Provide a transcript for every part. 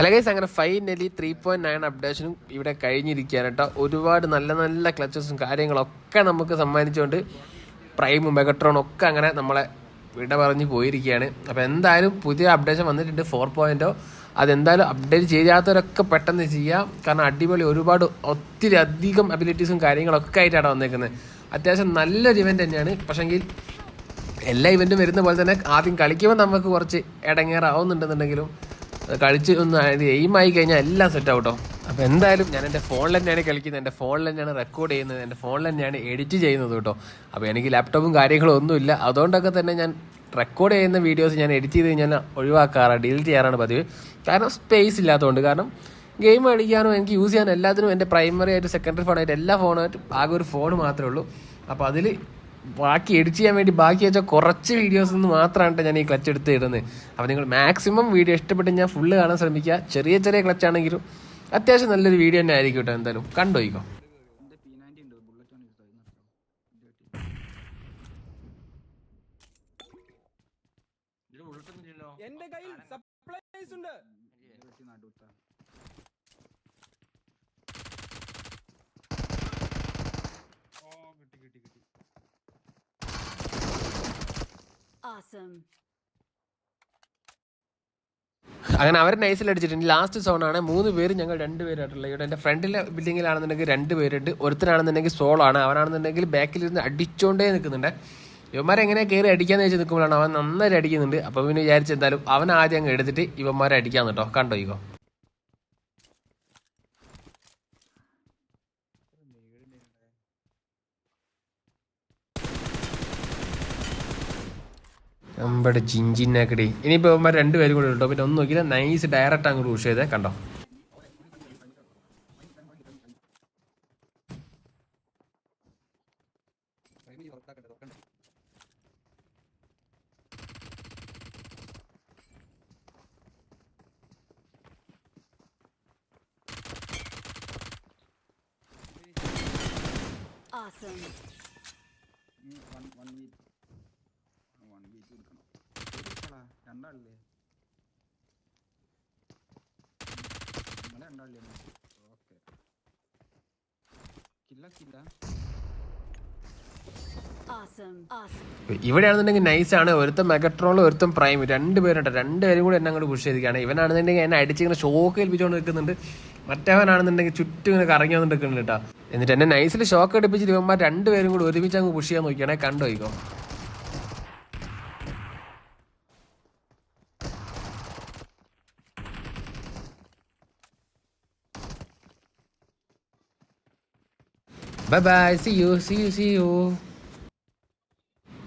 Hello guys അങ്ങനെ finally three point nine അപ്ഡേഷനും ഇവിടെ കഴിഞ്ഞിരിക്കുകയാണ് കേട്ടോ. ഒരുപാട് നല്ല നല്ല ക്ലച്ചസും കാര്യങ്ങളൊക്കെ നമുക്ക് സമ്മാനിച്ചുകൊണ്ട് പ്രൈമും മെഗട്രോണും ഒക്കെ അങ്ങനെ നമ്മളെ വിട പറഞ്ഞ് പോയിരിക്കുകയാണ്. അപ്പോൾ എന്തായാലും പുതിയ അപ്ഡേഷൻ വന്നിട്ടുണ്ട് ഫോർ പോയിന്റോ അതെന്തായാലും അപ്ഡേറ്റ് ചെയ്യാത്തവരൊക്കെ പെട്ടെന്ന് ചെയ്യാം. കാരണം അടിപൊളി ഒരുപാട് ഒത്തിരി അധികം അബിലിറ്റീസും കാര്യങ്ങളൊക്കെ ആയിട്ടാണ് വന്നേക്കുന്നത്. അത്യാവശ്യം നല്ലൊരു ഇവന്റ് തന്നെയാണ്. പക്ഷേങ്കിൽ എല്ലാ ഇവന്റും വരുന്ന പോലെ തന്നെ ആദ്യം കളിക്കുമ്പോൾ നമുക്ക് കുറച്ച് ഇടങ്ങേറാവുന്നുണ്ടെന്നുണ്ടെങ്കിലും കളിച്ച് ഒന്ന് എയിം ആയി കഴിഞ്ഞാൽ എല്ലാം സെറ്റ് ആവട്ടോ. അപ്പോൾ എന്തായാലും ഞാൻ എന്റെ ഫോണിൽ തന്നെയാണ് കളിക്കുന്നത്. എന്റെ ഫോണിൽ തന്നെയാണ് റെക്കോർഡ് ചെയ്യുന്നത്. എന്റെ ഫോണിൽ തന്നെയാണ് എഡിറ്റ് ചെയ്യുന്നത് കേട്ടോ. അപ്പോൾ എനിക്ക് ലാപ്ടോപ്പും കാര്യങ്ങളും ഒന്നുമില്ല. അതുകൊണ്ടൊക്കെ തന്നെ ഞാൻ റെക്കോർഡ് ചെയ്യുന്ന വീഡിയോസ് ഞാൻ എഡിറ്റ് ചെയ്ത് കഴിഞ്ഞാൽ ഒഴിവാക്കാറാണ് ഡിലീറ്റ് ചെയ്യാറാണ് പതിവ്. കാരണം സ്പേസ് ഇല്ലാത്തതുകൊണ്ട്. കാരണം ഗെയിം കളിക്കാനും എനിക്ക് യൂസ് ചെയ്യാനും എല്ലാത്തിനും എന്റെ പ്രൈമറി ആയിട്ട് സെക്കൻഡറി ഫോണായിട്ട് എല്ലാ ഫോണായിട്ടും ആകെ ഒരു ഫോൺ മാത്രമേ ഉള്ളൂ. അപ്പോൾ അതിൽ ബാക്കി എഡിറ്റ് ചെയ്യാൻ വേണ്ടി ബാക്കി വെച്ച കുറച്ച് വീഡിയോസ് നിന്ന് മാത്രമാണ് ഞാൻ ഈ ക്ലച്ച് എടുത്ത് ഇടുന്നത് അപ്പോൾ നിങ്ങൾ മാക്സിമം വീഡിയോ ഇഷ്ടപ്പെട്ട് ഞാൻ ഫുള്ള് കാണാൻ ശ്രമിക്കുക. ചെറിയ ചെറിയ ക്ലച്ച് ആണെങ്കിലും അത്യാവശ്യം നല്ലൊരു വീഡിയോ തന്നെ ആയിരിക്കും കേട്ടോ എന്തായാലും. കണ്ടോയിക്കോ എന്റെ കയ്യിൽ സപ്ലൈസ് ഉണ്ട്. അങ്ങനെ അവർ നൈസിൽ അടിച്ചിട്ടുണ്ട് ലാസ്റ്റ് സോൺ ആണ്. മൂന്ന് പേര് ഞങ്ങൾ രണ്ട് പേരായിട്ടുള്ള ഇവിടെ എന്റെ ഫ്രണ്ടിലെ ബിൽഡിങ്ങിലാണെന്നുണ്ടെങ്കിൽ രണ്ട് പേരുണ്ട്. ഒരുത്തനാണെന്നുണ്ടെങ്കിൽ സോളാണ് അവനാണെന്നുണ്ടെങ്കിൽ ബാക്കിലിരുന്ന് അടിച്ചുകൊണ്ടേ നിൽക്കുന്നുണ്ട്. ഇവന്മാരെ എങ്ങനെ കയറി അടിക്കാന്ന് വെച്ച് നിൽക്കുമ്പോഴാണ് അവൻ നന്നായിട്ട് അടിക്കുന്നുണ്ട്. അപ്പോൾ പിന്നെ വിചാരിച്ചെന്തായാലും അവൻ ആദ്യം അങ്ങ് എടുത്തിട്ട് ഇവന്മാരെ അടിക്കാന്ന് കേട്ടോ. കണ്ടോ ഇക്കോ നമ്മുടെ ജിഞ്ചിനാക്കടി ഇനിയിപ്പോൾ ഇവന്മാർ രണ്ടുപേരും കൂടെ ഉണ്ടോ പിന്നെ ഒന്ന് നോക്കിയില്ല. നൈസ് ഡയറക്റ്റ് അങ്ങോട്ട് റൂഷ് ചെയ്തേ. കണ്ടോ? Awesome. One, one week one week എടുക്കണം രണ്ടാളില്ലേ? നിങ്ങളെ രണ്ടാളില്ലേ? ഓക്കെ. കില്ല. ഇവിടെയാണെന്നുണ്ടെങ്കിൽ നൈസാണ് ഒരുത്തം മെഗട്രോൾ ഒരുത്തം പ്രൈം രണ്ടുപേരുണ്ട്. രണ്ടുപേരും കൂടി എന്നെ അങ്ങോട്ട് പുഷ് ചെയ്തിരിക്കുകയാണ്. ഇവനാണെന്നുണ്ടെങ്കിൽ എന്നെ അടിച്ചിങ്ങനെ ഷോക്ക് ഏൽപ്പിച്ചുകൊണ്ട് നിൽക്കുന്നുണ്ട്. മറ്റവനാണെന്നുണ്ടെങ്കിൽ ചുറ്റും ഇങ്ങനെ കറങ്ങി വന്നിട്ട് നിൽക്കുന്നുണ്ട് കേട്ടോ. എന്നിട്ട് എന്നെ നൈസിൽ ഷോക്ക് അടിപ്പിച്ചിട്ട് ഇവന്മാർ രണ്ടുപേരും കൂടി ഒരുമിച്ച് അങ്ങ് പുഷ് ചെയ്യാൻ നോക്കിയാണെ കണ്ടു പോയിക്കോ bye bye see you see you see you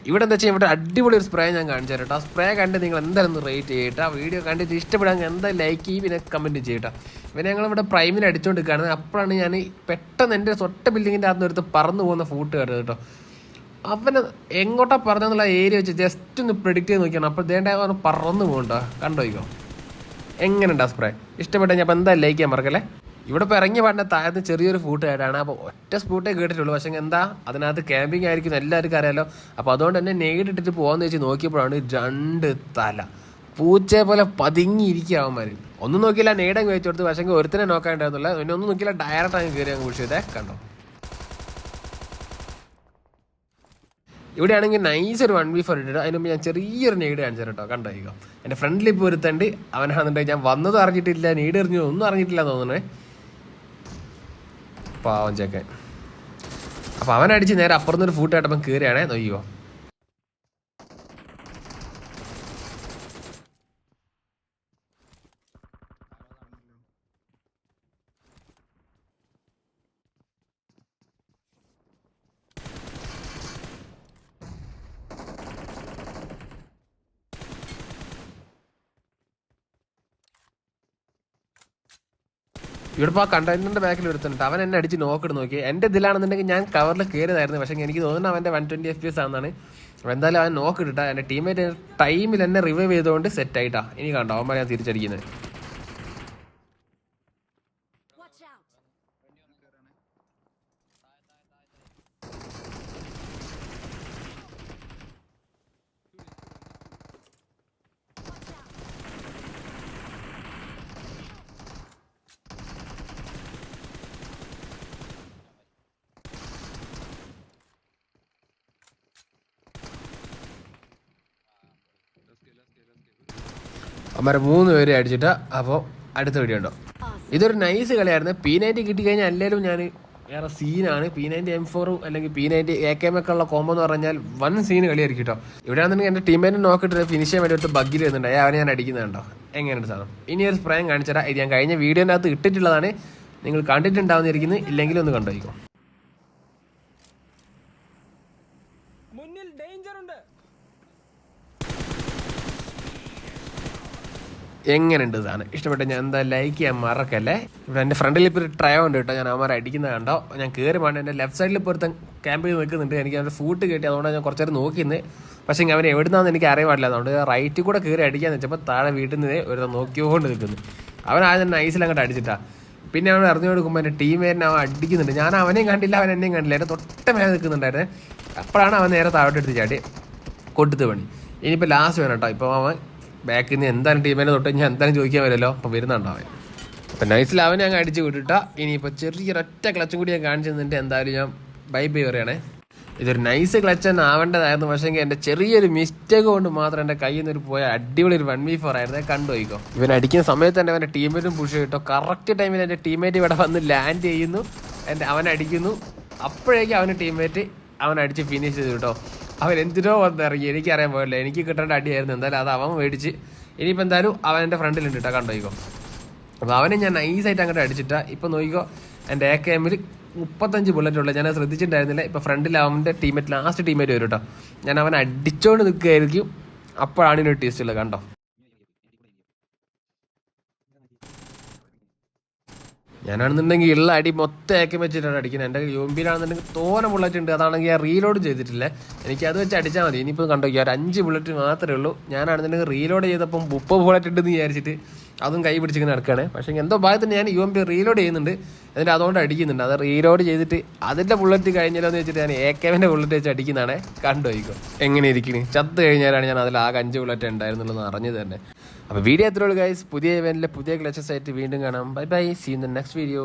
ഇവിടെ എന്താ വെച്ചാൽ ഇവിടെ അടിപൊളി ഒരു സ്പ്രേ ഞാൻ കാണിച്ചു തരാം കേട്ടോ. ആ സ്പ്രേ കണ്ട് നിങ്ങൾ എന്തായാലും റേറ്റ് ചെയ്യട്ടെ. ആ വീഡിയോ കണ്ടിട്ട് ഇഷ്ടപ്പെടാൻ എന്താ ലൈക്ക് ചെയ്യും പിന്നെ കമന്റ് ചെയ്യട്ടെ. പിന്നെ ഞങ്ങൾ ഇവിടെ പ്രൈമിൽ അടിച്ചുകൊണ്ട് നിൽക്കുകയാണ് അപ്പോഴാണ് ഞാൻ പെട്ടെന്ന് എന്റെ സ്വട്ട ബിൽഡിങ്ങിന്റെ അകത്ത് എടുത്ത് പറന്നു പോകുന്ന ഫൂട്ട് കണ്ടത് കേട്ടോ. അവന് എങ്ങോട്ടാ പറഞ്ഞെന്നുള്ള ഏരിയ വെച്ച് ജസ്റ്റ് ഒന്ന് പ്രിഡിക്റ്റ് ചെയ്ത് നോക്കിയാണ്. അപ്പോൾ ദേണ്ട പറന്നു പോകണ്ടോ കണ്ടോയിക്കോ എങ്ങനെയുണ്ട് ആ സ്പ്രേ ഇഷ്ടപ്പെട്ട ഞാൻ അപ്പോൾ എന്തായാലും ലൈക്ക് ചെയ്യാൻ മറക്കല്ലേ? ഇവിടെ ഇപ്പോൾ ഇറങ്ങിയ പാടിന്റെ താഴത്ത് ചെറിയൊരു ഫൂട്ട് ആയിട്ടാണ് അപ്പോൾ ഒറ്റ സ്പൂട്ടേ കേട്ടിട്ടുള്ളൂ. പക്ഷേ എന്താ അതിനകത്ത് ക്യാമ്പിംഗ് ആയിരിക്കും എല്ലാവർക്കും അറിയാലോ. അപ്പോൾ അതുകൊണ്ട് തന്നെ നെയ്ഡ് ഇട്ടിട്ട് പോകാമെന്ന് വെച്ച് നോക്കിയപ്പോഴാണ് രണ്ട് തല. പൂച്ചയെ പോലെ പതുങ്ങിയിരിക്കുക അവന്മാർ ഒന്നും നോക്കിയില്ല നെയ്ഡങ്ങ് വെച്ചു കൊടുത്ത്. പക്ഷേ ഒരുത്തിനെ നോക്കാണ്ടായിരുന്നില്ല പിന്നെ ഒന്നും നോക്കിയില്ല ഡയറക്റ്റ് അങ്ങ് കയറി അങ്ങ് കുഴിച്ചതേ കണ്ടോ? ഇവിടെയാണെങ്കിൽ നൈസ് ഒരു വൺ വി ഫോർ ഇട്ടിട്ട് അതിന് മുമ്പ് ഞാൻ ചെറിയൊരു നീട് കാണിച്ചു കേട്ടോ. കണ്ടോ എന്റെ ഫ്രണ്ടിൽ ഇപ്പോൾ ഒരുത്തണ്ട് അവനാണെന്നുണ്ടെങ്കിൽ ഞാൻ വന്നതും അറിഞ്ഞിട്ടില്ല നീട് എറിഞ്ഞു ഒന്നും അറിഞ്ഞിട്ടില്ല തോന്നണേ പാവം ചെക്കൻ അപ്പോൾ അവനടിച്ച് നേരെ അപ്പുറത്തൊരു ഫൂട്ട് കേട്ടപ്പം കയറിയാണേ നൊയ്യോ ഇവിടെ ആ കണ്ടെയ്നറിന്റെ ബാക്കിൽ എടുത്തിട്ടുണ്ട് അവൻ എന്നെ അടിച്ച് നോക്കിട്ട് നോക്കി. എന്റെ ഇതിലാണെന്നുണ്ടെങ്കിൽ ഞാൻ കവറിൽ കയറിയതായിരുന്നു പക്ഷെ എനിക്ക് തോന്നുന്നു അവന്റെ one twenty F P S ആണെന്നാണ്. എന്തായാലും അവൻ നോക്കിട്ടാ എന്റെ ടീമേറ്റ് ടൈമിൽ എന്നെ റിവൈവ് ചെയ്തുകൊണ്ട് സെറ്റ് ആയിട്ടാ. ഇനി കണ്ടോ അവന്മാരെ ഞാൻ തിരിച്ചടിക്കുന്നത് അമ്മരെ മൂന്ന് പേര് അടിച്ചിട്ടാ അപ്പോൾ അടുത്ത വീഡിയോ ഉണ്ടോ ഇതൊരു നൈസ് കളിയായിരുന്നു. പി നയന്റി കിട്ടിക്കഴിഞ്ഞാൽ അല്ലേലും ഞാൻ വേറെ സീനാണ് പി നയന്റി എം ഫോറും അല്ലെങ്കിൽ P ninety A K M ഒക്കെ ഉള്ള കോമ്പോ എന്ന് പറഞ്ഞാൽ വൺ സീൻ കളിയായിരിക്കും കേട്ടോ ഇവിടെയാണെന്നുണ്ടെങ്കിൽ എന്റെ ടീമേനെ നോക്കിയിട്ട് ഫിനിഷ് ചെയ്യാൻ വേണ്ടി ഒരു ബഗ്ഗിൽ വരുന്നുണ്ട് അയ്യ അവനെ ഞാൻ അടിക്കുന്നുണ്ടോ എങ്ങനെയുണ്ട് സാധനം? ഇനി ഒരു സ്പ്രേം കാണിച്ചുതരാം. ഇത് ഞാൻ കഴിഞ്ഞ വീഡിയോന്റെ അകത്ത് ഇട്ടിട്ടുള്ളതാണ്. നിങ്ങൾ കണ്ടിട്ടുണ്ടാവുന്നിരിക്കുന്നത് ഇല്ലെങ്കിലും ഒന്ന് കണ്ടുപോയിക്കോ എങ്ങനെയുണ്ട് സാധനം? ഇഷ്ടപ്പെട്ട ഞാൻ എന്താ ലൈക്ക് ചെയ്യാൻ മറക്കല്ലേ? ഇവിടെ എന്റെ ഫ്രണ്ടിൽ ഇപ്പോൾ ഒരു ഉണ്ട് കേട്ടോ. ഞാൻ അവന്മാർ അടിക്കുന്നത് കണ്ടോ? ഞാൻ കയറി പോകണ്ട എന്റെ ലെഫ്റ്റ് സൈഡിൽ ഇപ്പോൾ ഒരുത്തൻ ക്യാമ്പ് ചെയ്ത് നിൽക്കുന്നുണ്ട്. എനിക്ക് അവന്റെ ഫൂട്ട് കിട്ടി. അതുകൊണ്ട് ഞാൻ കുറച്ചേരം നോക്കിന്ന്. പക്ഷേ അവൻ എവിടുന്നാന്ന് എനിക്ക് അറിയാൻ പാടില്ല അതുകൊണ്ട് റൈറ്റിൽ കൂടെ കയറി അടിക്കാന്ന് വെച്ചപ്പോൾ താഴെ വീട്ടിൽ നിന്ന് ഒരു നോക്കിയോണ്ട് നിൽക്കുന്നു. അവൻ ആദ്യം നൈസിൽ അങ്ങോട്ട് അടിച്ചിട്ടാ. പിന്നെ അവൻ അറിഞ്ഞു കൊടുക്കുമ്പോൾ എന്റെ ടീമേറ്റിനെ അവൻ അടിക്കുന്നുണ്ട്. ഞാൻ അവനെയും കണ്ടില്ല അവൻ എന്നെയും കണ്ടില്ല. എന്റെ തൊട്ട മേലെ നിൽക്കുന്നുണ്ടായിരുന്നേ. അപ്പോഴാണ് അവൻ നേരെ താഴോട്ട് എടുത്ത് ചാടി. കൊടുത്ത് പണി. ഇനിയിപ്പോൾ ലാസ്റ്റ് വേണം കേട്ടോ. ഇപ്പോൾ അവൻ ബാക്കിൽ നിന്ന് എന്തായാലും ടീമിനെ തൊട്ട് ഞാൻ എന്തായാലും ചോദിക്കാൻ വരുമല്ലോ? അപ്പോൾ വരുന്നുണ്ടോ അവൻ അപ്പം നൈസിൽ അവനെ അങ്ങ് അടിച്ച് വിട്ടിട്ട ഇനിയിപ്പോൾ ചെറിയൊരൊറ്റ ക്ലച്ചും കൂടി ഞാൻ കാണിച്ചു തന്നിട്ട് എന്തായാലും ഞാൻ ബൈ ബൈ പറയണേ. ഇതൊരു നൈസ് ക്ലച്ച് തന്നെ ആവേണ്ടതായിരുന്നു. പക്ഷേ എന്റെ ചെറിയൊരു മിസ്റ്റേക്ക് കൊണ്ട് മാത്രം എന്റെ കയ്യിൽ നിന്ന് പോയ അടിപൊളി ഒരു വൺ വി ഫോർ ആയിരുന്നു. കണ്ടു പോയിക്കോ. ഇവൻ അടിക്കുന്ന സമയത്ത് തന്നെ അവന്റെ ടീമേറ്റും പുഷ് കിട്ടോ കറക്റ്റ് ടൈമിൽ എന്റെ ടീമേറ്റ് ഇവിടെ വന്ന് ലാൻഡ് ചെയ്യുന്നു. എന്റെ അവൻ അടിക്കുന്നു. അപ്പോഴേക്കും അവന് ടീമേറ്റ് അവൻ അടിച്ച് ഫിനിഷ് ചെയ്തു കേട്ടോ. അവൻ എന്തിനോ വന്നിറങ്ങി. എനിക്കറിയാൻ പോയല്ലോ. എനിക്ക് കിട്ടേണ്ട അടിയായിരുന്നു. എന്തായാലും അത് അവൻ മേടിച്ച്. ഇനിയിപ്പോൾ എന്തായാലും അവൻ എന്റെ ഫ്രണ്ടിലുണ്ട് കേട്ടോ കണ്ടോയിക്കോ അപ്പോൾ അവനെ ഞാൻ നൈസായിട്ട് അങ്ങോട്ട് അടിച്ചിട്ടാ. ഇപ്പം നോക്കിക്കോ എന്റെ എ കെ എമ്മിൽ മുപ്പത്തഞ്ച് ബുള്ളറ്റ് ഉള്ളത് ഞാൻ ശ്രദ്ധിച്ചിട്ടുണ്ടായിരുന്നില്ല. ഇപ്പം ഫ്രണ്ടിൽ അവന്റെ ടീമേറ്റ് ലാസ്റ്റ് ടീമേറ്റ് വരും കേട്ടോ ഞാൻ അവൻ അടിച്ചോണ്ട് നിൽക്കുകയായിരിക്കും അപ്പോഴാണ് ഇനി ടേസ്റ്റ് ഉള്ളത്. കണ്ടോ? ഞാനാണെന്നുണ്ടെങ്കിൽ ഉള്ള അടി മൊത്തം ഏക്കം വെച്ചിട്ടാണ് അടിക്കുന്നത്. എന്റെ യോമ്പിയിലാണെന്നുണ്ടെങ്കിൽ തോന ബുള്ളറ്റ് ഉണ്ട്. അതാണെങ്കിൽ ഞാൻ റീലോഡ് ചെയ്തിട്ടില്ല. എനിക്ക് അത് വെച്ച് അടിച്ചാൽ മതി. ഇനിയിപ്പോൾ കണ്ടോ ഒരു അഞ്ച് ബുള്ളറ്റ് മാത്രമേ ഉള്ളൂ. ഞാനാണെന്നുണ്ടെങ്കിൽ റീലോഡ് ചെയ്തപ്പം മുപ്പത് ബുള്ളറ്റ് ഉണ്ടെന്ന് വിചാരിച്ചിട്ട് അതും കൈ പിടിച്ചിങ്ങനെ നടക്കുകയാണ്. പക്ഷേ എന്തോ ഭാഗത്തിന് ഞാൻ യു എം പി റീലോഡ് ചെയ്യുന്നുണ്ട്. എന്നിട്ട് അതുകൊണ്ട് അടിക്കുന്നുണ്ട്. അത് റീലോഡ് ചെയ്തിട്ട് അതിന്റെ ബുള്ളറ്റ് കഴിഞ്ഞാലോ എന്ന് വെച്ചിട്ട് ഞാൻ എ ബുള്ളറ്റ് വെച്ച് അടിക്കുന്നതാണ്. കണ്ടുപോയിക്കോ എങ്ങനെ ഇരിക്കുന്നു ചത്ത് കഴിഞ്ഞാലാണ് ഞാൻ അതിൽ ആകെ അഞ്ച് ബുള്ളറ്റ് ഉണ്ടായിരുന്നുള്ളൂ അറിഞ്ഞത് തന്നെ. അപ്പോൾ വീഡിയോ എത്രയുള്ളൂ ഗൈസ് പുതിയ ഇവന്റിലെ പുതിയ ക്ലച്ചസ് ആയിട്ട് വീണ്ടും കാണാം. Bye bye see in the next video